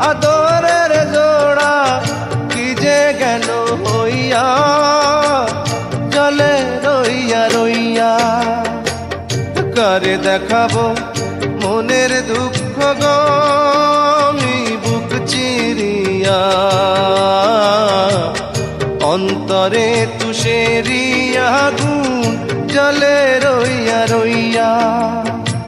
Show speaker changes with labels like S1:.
S1: আদরের জোড়া, কি যে গেল হইয়া, জলে রইয়া রইয়া। কারে দেখাবো মনের দুঃখ গমি বুক চিরিয়া। অন্তরে তুষেরিয়া গুণ, জলে রইয়া রইয়া